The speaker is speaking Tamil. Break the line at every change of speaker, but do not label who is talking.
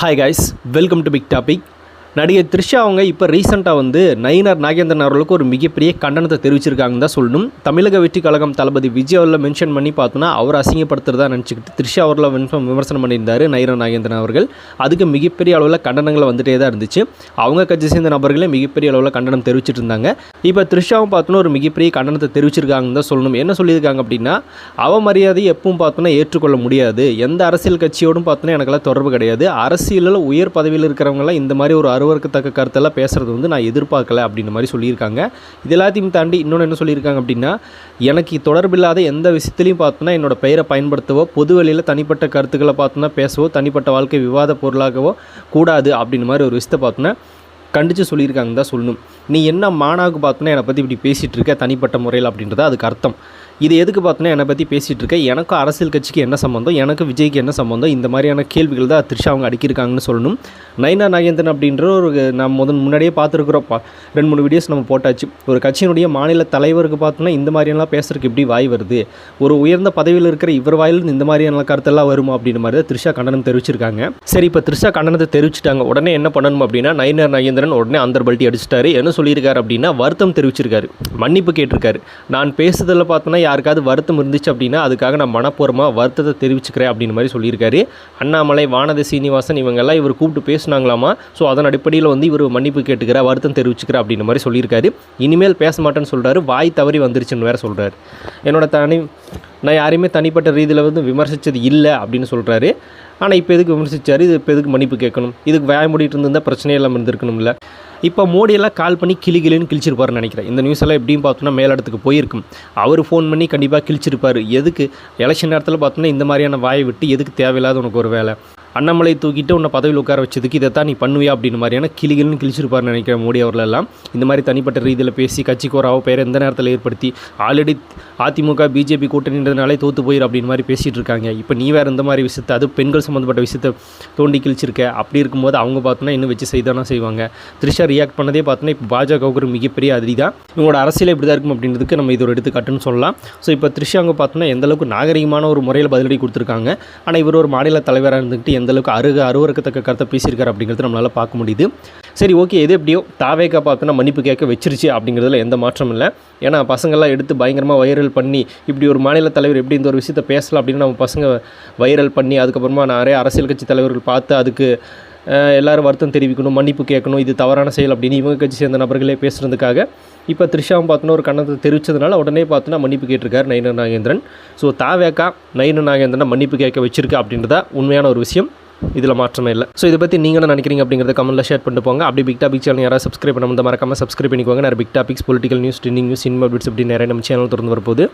Hi guys, welcome to Big Topic. நடிகை த்ரிஷா அவங்க இப்போ ரீசெண்டாக வந்து நயினார் நாகேந்திரன் அவர்களுக்கு ஒரு மிகப்பெரிய கண்டனத்தை தெரிவிச்சிருக்காங்கன்னு தான் சொல்லணும். தமிழக வெற்றி கழகம் தளபதி விஜய் அவரில் மென்ஷன் பண்ணி பார்த்தோன்னா அவர் அசிங்கப்படுத்துறதா நினச்சிக்கிட்டு த்ரிஷா அவரில் விமர்சனம் விமர்சனம் பண்ணியிருந்தார் நயினார் நாகேந்திரன் அவர்கள். அதுக்கு மிகப்பெரிய அளவில் கண்டனங்களை வந்துட்டே தான் இருந்துச்சு. அவங்க கட்சி சேர்ந்த நபர்களே மிகப்பெரிய அளவில் கண்டனம் தெரிவிச்சிட்டு இருந்தாங்க. இப்போ த்ரிஷாவும் பார்த்தோன்னா ஒரு மிகப்பெரிய கண்டனத்தை தெரிவிச்சிருக்காங்கன்னு தான் சொல்லணும். என்ன சொல்லியிருக்காங்க அப்படின்னா அவ மரியாதை எப்பவும் பார்த்தோன்னா ஏற்றுக்கொள்ள முடியாது. எந்த அரசியல் கட்சியோடும் பார்த்தோன்னா எனக்கெல்லாம் தொடர்பு கிடையாது. அரசியலில் உயர் பதவியில் இருக்கிறவங்களாம் இந்த மாதிரி ஒரு அருவருக்கத்தக்க கருத்தெல்லாம் பேசுகிறது வந்து நான் எதிர்பார்க்கலை அப்படின்ற மாதிரி சொல்லியிருக்காங்க. இது எல்லாத்தையும் தாண்டி இன்னொன்று என்ன சொல்லியிருக்காங்க அப்படின்னா எனக்கு தொடர்பில்லாத எந்த விஷயத்துலையும் பார்த்தோன்னா என்னோட பெயரை பயன்படுத்தவோ பொது வெளியில் தனிப்பட்ட கருத்துக்களை பார்த்தோன்னா பேசவோ தனிப்பட்ட வாழ்க்கை விவாத பொருளாகவோ கூடாது அப்படின்ற மாதிரி ஒரு விஷயத்தை பார்த்தோன்னா கண்டித்து சொல்லியிருக்காங்க தான் சொல்லணும். நீ என்ன மானாவுக்கு பார்த்தோன்னா என்னை பற்றி இப்படி பேசிகிட்டு இருக்க தனிப்பட்ட முறையில் அப்படின்றத அதுக்கு அர்த்தம். இது எதுக்கு பார்த்தோன்னா என்னை பற்றி பேசிகிட்டு இருக்கேன். எனக்கும் அரசியல் கட்சிக்கு என்ன சம்மந்தம் எனக்கு விஜய்க்கு என்ன சம்மந்தம் இந்த மாதிரியான கேள்விகள் தான் த்ரிஷா அவங்க அடிக்கிருக்காங்கன்னு சொல்லணும். நயனா நாகேந்திரன் அப்படின்ற ஒரு நம்ம முதன் முன்னாடியே பார்த்துருக்குறோம். ரெண்டு மூணு வீடியோஸ் நம்ம போட்டாச்சு. ஒரு கட்சியினுடைய மாநில தலைவருக்கு பார்த்தோன்னா இந்த மாதிரியெல்லாம் பேசுறதுக்கு எப்படி வாய் வருது? ஒரு உயர்ந்த பதவியில் இருக்கிற இவர் வாயிலிருந்து இந்த மாதிரியான கருத்தெல்லாம் வருமா அப்படின்ற மாதிரி தான் த்ரிஷா கண்டனம் தெரிவிச்சிருக்காங்க. சரி இப்போ த்ரிஷா கண்டனத்தை தெரிவிச்சிட்டாங்க. உடனே என்ன பண்ணணும் அப்படின்னா நயனர் நாகேந்திரன் உடனே அந்த பல்ட்டி அடிச்சிட்டாரு. என்ன சொல்லியிருக்காரு அப்படின்னா வருத்தம் தெரிவிச்சிருக்காரு. மன்னிப்பு கேட்டிருக்காரு. நான் பேசுதலில் பார்த்தோன்னா யாருக்காவது வருத்தம் இருந்துச்சு அப்படின்னா அதுக்காக நான் மனப்பூர்வமாக வருத்தத்தை தெரிவிச்சுக்கிறேன் அப்படின்னு மாதிரி சொல்லியிருக்காரு. அண்ணாமலை வானதி சீனிவாசன் இவங்கெல்லாம் இவர் கூப்பிட்டு பேசுனாங்களாமா? ஸோ அதன் அடிப்படையில் வந்து இவர் மன்னிப்பு கேட்டுக்கிற வருத்தம் தெரிவிச்சுக்கிற அப்படின்ற மாதிரி சொல்லியிருக்காரு. இனிமேல் பேச மாட்டேன்னு சொல்கிறாரு வாய் தவறி வந்துருச்சுன்னு வேற சொல்கிறார் என்னோட தனி நான் யாரையுமே தனிப்பட்ட ரீதியில் வந்து விமர்சித்தது இல்லை அப்படின்னு சொல்கிறாரு ஆனால் இப்போ எதுக்கு விமர்சித்தார் இது இப்போ எதுக்கு மன்னிப்பு கேட்கணும்? இதுக்கு வாய மூடிட்டு இருந்தால் பிரச்சனையே இல்லாமல் இருந்திருக்கணும்ல. இப்போ மோடியெல்லாம் கால் பண்ணி கிளி கிளின்னு கிழிச்சிருப்பாருன்னு நினைக்கிறேன். இந்த நியூஸ் எல்லாம் எப்படியும் பார்த்தோன்னா மேலிடத்துக்கு போயிருக்கும். அவர் ஃபோன் பண்ணி கண்டிப்பாக கிழிச்சிருப்பாரு. எதுக்கு? எலெக்ஷன் நேரத்தில் பார்த்தோன்னா இந்த மாதிரியான வாயை விட்டு எதுக்கு தேவையில்லாத உனக்கு ஒரு வேலை? அண்ணாமலை தூக்கிட்டு உன்னை பதவியில் உட்கார வச்சதுக்கு இதை தான் நீ பண்ணுவியா அப்படின்னு மாதிரியான கிளிகள்னு கிழிச்சிருப்பாருன்னு நினைக்கிறேன் மோடி அவர்களெல்லாம். இந்த மாதிரி தனிப்பட்ட ரீதியில் பேசி கட்சிக்கு ஒரு பெயர் எந்த நேரத்தில் ஏற்படுத்தி ஆல்ரெடி அதிமுக பிஜேபி கூட்டணின்றதுனாலே தோற்று போயிரு அப்படின்னு மாதிரி பேசிகிட்டு இருக்காங்க. இப்போ நீ வேறு இந்த மாதிரி விஷயத்தை அது பெண்கள் சம்மந்தப்பட்ட விஷயத்தை தோண்டி கிழிச்சிருக்க. அப்படி இருக்கும்போது அவங்க பார்த்தோன்னா இன்னும் வச்சு செய்தானா செய்வாங்க. த்ரிஷா ரியாக்ட் பண்ணதே பார்த்தோன்னா இப்போ பாஜகவுக்கு ஒரு மிகப்பெரிய அதிரி தான் இவங்களோட அரசியல் இப்படி தான் இருக்கும் அப்படின்றதுக்கு நம்ம இது ஒரு எடுத்துக்காட்டுன்னு சொல்லலாம். ஸோ இப்போ த்ரிஷா அவங்க பார்த்தோன்னா எந்தளவுக்கு நாகரிகமான ஒரு முறையில் பதிலடி கொடுத்துருக்காங்க. ஆனால் இவர் ஒரு மாநில தலைவராக இருந்துக்கிட்டு எந்த அந்தளவுக்கு அருக அருவருக்கத்தக்க கருத்தை பேசியிருக்காரு அப்படிங்கிறது நம்மளால் பார்க்க முடியுது. சரி ஓகே எது எப்படியோ தாவேக்கா பார்த்தோன்னா மன்னிப்பு கேட்க வச்சிருச்சு அப்படிங்கிறதுல எந்த மாற்றமும் இல்லை. ஏன்னா பசங்கள்லாம் எடுத்து பயங்கரமாக வைரல் பண்ணி இப்படி ஒரு மாநில தலைவர் எப்படி இந்த ஒரு விஷயத்த பேசலாம் அப்படின்னு நம்ம பசங்க வைரல் பண்ணி அதுக்கப்புறமா நிறைய அரசியல் கட்சி தலைவர்கள் பார்த்து அதுக்கு எல்லோரும் வருத்தம் தெரிவிக்கணும் மன்னிப்பு கேட்கணும் இது தவறான செயல் அப்படின்னு இவங்க கட்சி சேர்ந்த நபர்களே பேசுகிறதுக்காக இப்போ த்ரிஷாவும் பார்த்தோன்னா ஒரு கண்ணத்தை தெரிவித்ததுனால உடனே பார்த்தோன்னா மன்னிப்பு கேட்டிருக்காரு நயின நாகேந்திரன். ஸோ தாவேக்கா நயின நாகேந்திரனை மன்னிப்பு கேட்க வச்சிருக்கா அப்படின்றதா உண்மையான ஒரு விஷயம். இதில் மாற்றமே இல்லை. ஸோ இதை பற்றி நீங்கள் என்ன நினைக்கிறீங்க அப்படிங்கிறத கமெண்ட்டில் ஷேர் பண்ணிட்டு போங்க. அப்படி பிக் டாபிக் சேனல் யாராவது சப்ஸ்கிரைப் பண்ண மறக்காமல் சப்ஸ்கிரைப் பண்ணிக்கோங்க. நிறைய big topics political news trending news cinema updates அப்படி நிறைய நம்ம சேனல் திறந்து வரப்போகுது.